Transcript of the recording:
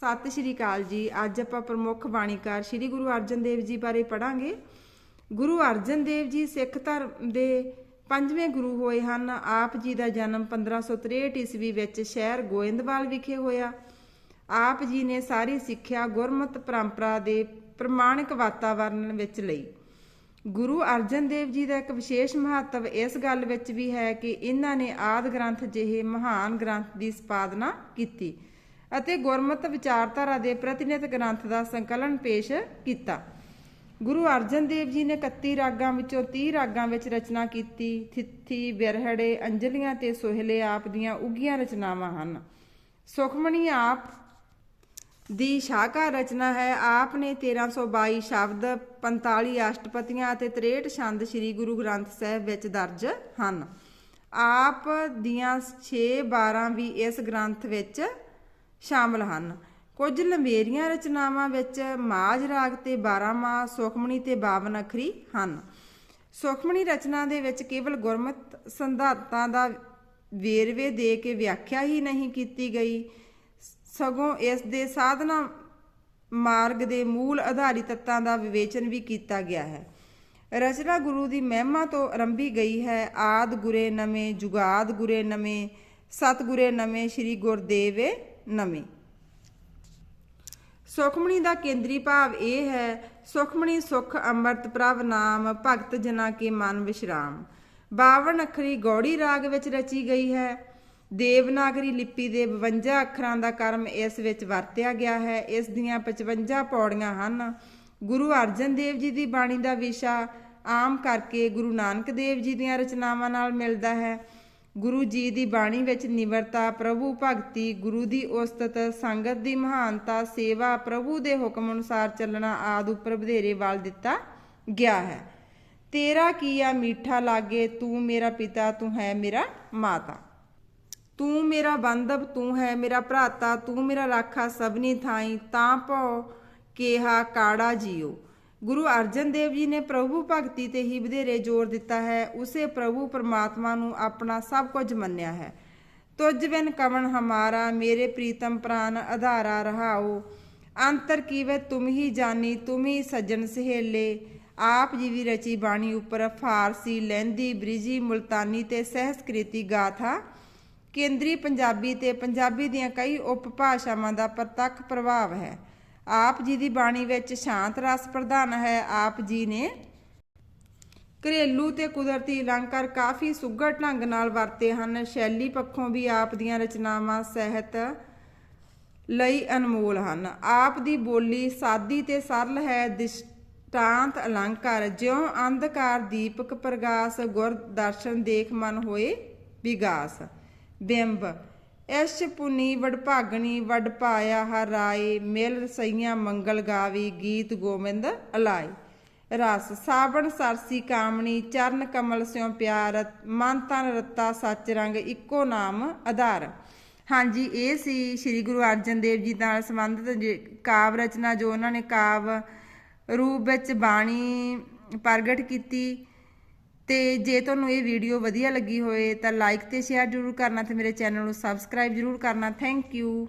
ਸਤਿ ਸ਼੍ਰੀ ਅਕਾਲ ਜੀ। ਅੱਜ ਆਪਾਂ ਪ੍ਰਮੁੱਖ ਬਾਣੀਕਾਰ ਸ਼੍ਰੀ ਗੁਰੂ ਅਰਜਨ ਦੇਵ ਜੀ ਬਾਰੇ ਪੜਾਂਗੇ ਗੁਰੂ ਅਰਜਨ ਦੇਵ ਜੀ ਸਿੱਖ ਧਰਮ ਦੇ ਪੰਜਵੇਂ ਗੁਰੂ ਹੋਏ ਹਨ। ਆਪ ਜੀ ਦਾ ਜਨਮ 1563 ਈਸਵੀ ਵਿੱਚ ਸ਼ਹਿਰ ਗੋਇੰਦਵਾਲ ਵਿਖੇ ਹੋਇਆ। ਆਪ ਜੀ ਨੇ ਸਾਰੀ ਸਿੱਖਿਆ ਗੁਰਮਤ ਪਰੰਪਰਾ ਦੇ ਪ੍ਰਮਾਣਿਕ ਵਾਤਾਵਰਣ ਵਿੱਚ ਲਈ। ਗੁਰੂ ਅਰਜਨ ਦੇਵ ਜੀ ਦਾ ਇੱਕ ਵਿਸ਼ੇਸ਼ ਮਹੱਤਵ ਇਸ ਗੱਲ ਵਿੱਚ ਵੀ ਹੈ ਕਿ ਇਹਨਾਂ ਨੇ ਆਦ ਗ੍ਰੰਥ ਜਿਹੇ ਮਹਾਨ ਗ੍ਰੰਥ ਦੀ ਸੰਪਾਦਨਾ ਕੀਤੀ। ਅਤੇ ਗੁਰਮਤ ਵਿਚਾਰਧਾਰਾ ਦੇ ਪ੍ਰਤੀਨਿਧ ਗ੍ਰੰਥ ਦਾ ਸੰਕਲਨ ਪੇਸ਼ ਕੀਤਾ। ਗੁਰੂ ਅਰਜਨ ਦੇਵ ਜੀ ਨੇ 31 ਰਾਗਾਂ ਵਿੱਚੋਂ 30 ਰਾਗਾਂ ਵਿੱਚ ਰਚਨਾ ਕੀਤੀ। ਥਿੱਥੀ ਬਿਰਹੜੇ ਅੰਜਲੀਆਂ ਤੇ ਸੋਹਲੇ ਆਪ ਦੀਆਂ ਉਗੀਆਂ ਰਚਨਾਵਾਂ ਹਨ। ਸੁਖਮਣੀ ਆਪ ਦੀ ਸ਼ਾਕਾ ਰਚਨਾ ਹੈ। ਆਪ ਨੇ 1322 ਸ਼ਬਦ 45 ਅਸ਼ਟਪਦੀਆਂ ਅਤੇ 63 ਛੰਦ ਸ੍ਰੀ ਗੁਰੂ ਗ੍ਰੰਥ ਸਾਹਿਬ ਵਿੱਚ ਦਰਜ ਹਨ। ਆਪ ਦੀਆਂ 6 12 ਵੀ ਇਸ ਗ੍ਰੰਥ ਵਿੱਚ ਸ਼ਾਮਲ ਹਨ। ਕੁਝ ਲੰਬੇਰੀਆਂ ਰਚਨਾਵਾਂ ਵਿੱਚ ਮਾਝ ਰਾਗ ਤੇ 12 ਮਾ ਸੁਖਮਣੀ ਤੇ 52 ਅੱਖਰੀ ਹਨ। ਸੁਖਮਣੀ ਰਚਨਾ ਦੇ ਵਿੱਚ ਕੇਵਲ ਗੁਰਮਤ ਸੰਧਾਤਾਂ ਦਾ ਵੇਰਵੇ ਦੇ ਕੇ ਵਿਆਖਿਆ ਹੀ ਨਹੀਂ ਕੀਤੀ ਗਈ। ਸਗੋਂ ਇਸ ਦੇ ਸਾਧਨਾ ਮਾਰਗ ਦੇ ਮੂਲ ਆਧਾਰੀ ਤੱਤਾਂ ਦਾ ਵਿਵੇਚਨ ਵੀ ਕੀਤਾ ਗਿਆ ਹੈ। ਰਚਨਾ ਗੁਰੂ ਦੀ ਮਹਿਮਾ ਤੋਂ ਆਰੰਭੀ ਗਈ ਹੈ। ਆਦ ਗੁਰੇ ਨਵੇਂ, ਜੁਗਾਦ ਗੁਰੇ ਨਵੇਂ, ਸਤਗੁਰੇ ਨਵੇਂ, ਸ੍ਰੀ ਗੁਰਦੇਵੇ ਨਵੇਂ। ਸੁਖਮਣੀ ਦਾ ਕੇਂਦਰੀ ਭਾਵ ਇਹ ਹੈ, ਸੁਖਮਣੀ ਸੁਖ ਅੰਮ੍ਰਿਤ ਪ੍ਰਭ ਨਾਮ, ਭਗਤ ਜਨਾ ਕੇ ਮਨ ਵਿਸ਼ਰਾਮ। 52 ਅੱਖਰੀ ਗੌੜੀ ਰਾਗ ਵਿੱਚ ਰਚੀ ਗਈ ਹੈ। ਦੇਵਨਾਗਰੀ ਲਿਪੀ ਦੇ 52 ਅੱਖਰਾਂ ਦਾ ਕਰਮ ਇਸ ਵਿੱਚ ਵਰਤਿਆ ਗਿਆ ਹੈ। ਇਸ ਦੀਆਂ 55 ਪੌੜੀਆਂ ਹਨ। ਗੁਰੂ ਅਰਜਨ ਦੇਵ ਜੀ ਦੀ ਬਾਣੀ ਦਾ ਵਿਸ਼ਾ ਆਮ ਕਰਕੇ ਗੁਰੂ ਨਾਨਕ ਦੇਵ ਜੀ ਦੀਆਂ ਰਚਨਾਵਾਂ ਨਾਲ ਮਿਲਦਾ ਹੈ। ਗੁਰੂ ਜੀ ਦੀ ਬਾਣੀ ਵਿੱਚ ਨਿਵਰਤਾ, ਪ੍ਰਭੂ ਭਗਤੀ, ਗੁਰੂ ਦੀ ਉਸਤਤ, ਸੰਗਤ ਦੀ ਮਹਾਨਤਾ, ਸੇਵਾ, ਪ੍ਰਭੂ ਦੇ ਹੁਕਮ ਅਨੁਸਾਰ ਚੱਲਣਾ ਆਦਿ ਉੱਪਰ ਵਧੇਰੇ ਵੱਲ ਦਿੱਤਾ ਗਿਆ ਹੈ। ਤੇਰਾ ਕੀਆ ਮੀਠਾ ਲਾਗੇ? ਤੂੰ ਮੇਰਾ ਪਿਤਾ, ਤੂੰ ਹੈ ਮੇਰਾ ਮਾਤਾ। ਤੂੰ ਮੇਰਾ ਬੰਧਵ, ਤੂੰ ਹੈ ਮੇਰਾ ਭਰਾਤਾ, ਤੂੰ ਮੇਰਾ ਰਾਖਾ ਸਭਨੀ ਥਾਈ, ਤਾਂ ਭਉ ਕੇਹਾ ਕਾੜਾ ਜੀਓ। ਗੁਰੂ ਅਰਜਨ ਦੇਵ ਜੀ ਨੇ ਪ੍ਰਭੂ ਭਗਤੀ ਤੇ ਹੀ ਵਧੇਰੇ ਜ਼ੋਰ ਦਿੱਤਾ ਹੈ, ਉਸੇ ਪ੍ਰਭੂ ਪਰਮਾਤਮਾ ਨੂੰ ਆਪਣਾ ਸਭ ਕੁਝ ਮੰਨਿਆ ਹੈ। ਤੁਝ ਬਿਨ ਕਵਣ ਹਮਾਰਾ, ਮੇਰੇ ਪ੍ਰੀਤਮ ਪ੍ਰਾਨ ਆਧਾਰਾ ਰਹਾਓ। ਅੰਤਰ ਕੀਵੇ ਤੁਮ ਹੀ ਜਾਨੀ, ਤੁਮ ਹੀ ਸੱਜਣ ਸਹੇਲੇ। ਆਪ ਜੀ ਦੀ ਰਚੀ ਬਾਣੀ ਉੱਪਰ ਫਾਰਸੀ ਲਹਿੰਦੀ ਬ੍ਰਿਜੀ, ਮੁਲਤਾਨੀ ਤੇ ਸਹਿਸਕ੍ਰਿਤੀ ਗਾਥਾ। ਕੇਂਦਰੀ ਪੰਜਾਬੀ ਤੇ ਪੰਜਾਬੀ ਦੀਆਂ ਕਈ ਉਪਭਾਸ਼ਾਵਾਂ ਦਾ ਪ੍ਰਤੱਖ ਪ੍ਰਭਾਵ ਹੈ। ਆਪ ਜੀ ਦੀ ਬਾਣੀ ਵਿੱਚ ਸ਼ਾਂਤ ਰਸ ਪ੍ਰਧਾਨ ਹੈ। ਆਪ ਜੀ ਨੇ ਘਰੇਲੂ ਤੇ ਕੁਦਰਤੀ ਅਲੰਕਾਰ ਕਾਫੀ ਸੁਘੜ ਢੰਗ ਨਾਲ ਵਰਤੇ ਹਨ। ਸ਼ੈਲੀ ਪੱਖੋਂ ਵੀ ਆਪ ਦੀਆਂ ਰਚਨਾਵਾਂ ਸਹਿਤ ਲਈ ਅਨਮੋਲ ਹਨ। ਆਪ ਦੀ ਬੋਲੀ ਸਾਦੀ ਤੇ ਸਰਲ ਹੈ। ਦਿਸ਼ਟਾਂਤ ਅਲੰਕਾਰ ਜਿਉਂ ਅੰਧਕਾਰ ਦੀਪਕ ਪ੍ਰਗਾਸ ਗੁਰ ਦਰਸ਼ਨ ਦੇਖ ਮਨ ਹੋਏ ਵਿਗਾਸ। ਬਿੰਬ ਐਸ਼ ਪੁਨੀ ਵਡਭਾਗਣੀ ਵਡ ਪਾਇਆ, ਹਰ ਰਾਏ ਮਿਲ ਰਸਈਆਂ, ਮੰਗਲ ਗਾਵੀ, ਗੀਤ ਗੋਬਿੰਦ ਅਲਾਈ ਰਸ, ਸਾਵਣ, ਸਰਸੀ, ਕਾਮਣੀ, ਚਰਨ, ਕਮਲ, ਸਿਉ, ਪਿਆਰ, ਮਨ, ਤਨ, ਰਤਾ, ਸੱਚ, ਰੰਗ ਇੱਕੋ ਨਾਮ, ਆਧਾਰ। ਹਾਂਜੀ, ਇਹ ਸੀ ਸ੍ਰੀ ਗੁਰੂ ਅਰਜਨ ਦੇਵ ਜੀ ਨਾਲ ਸੰਬੰਧਿਤ ਜੇ- ਕਾਵ ਰਚਨਾ ਜੋ ਉਹਨਾਂ ਨੇ ਕਾਵ ਰੂਪ ਵਿੱਚ ਬਾਣੀ ਪ੍ਰਗਟ ਕੀਤੀ। ਤੇ ਜੇ ਤੁਹਾਨੂੰ ਇਹ ਵੀਡੀਓ ਵਧੀਆ ਲੱਗੀ ਹੋਵੇ ਤਾਂ ਲਾਈਕ ਤੇ ਸ਼ੇਅਰ ਜ਼ਰੂਰ ਕਰਨਾ ਤੇ ਮੇਰੇ ਚੈਨਲ ਨੂੰ ਸਬਸਕ੍ਰਾਈਬ ਜ਼ਰੂਰ ਕਰਨਾ। Thank you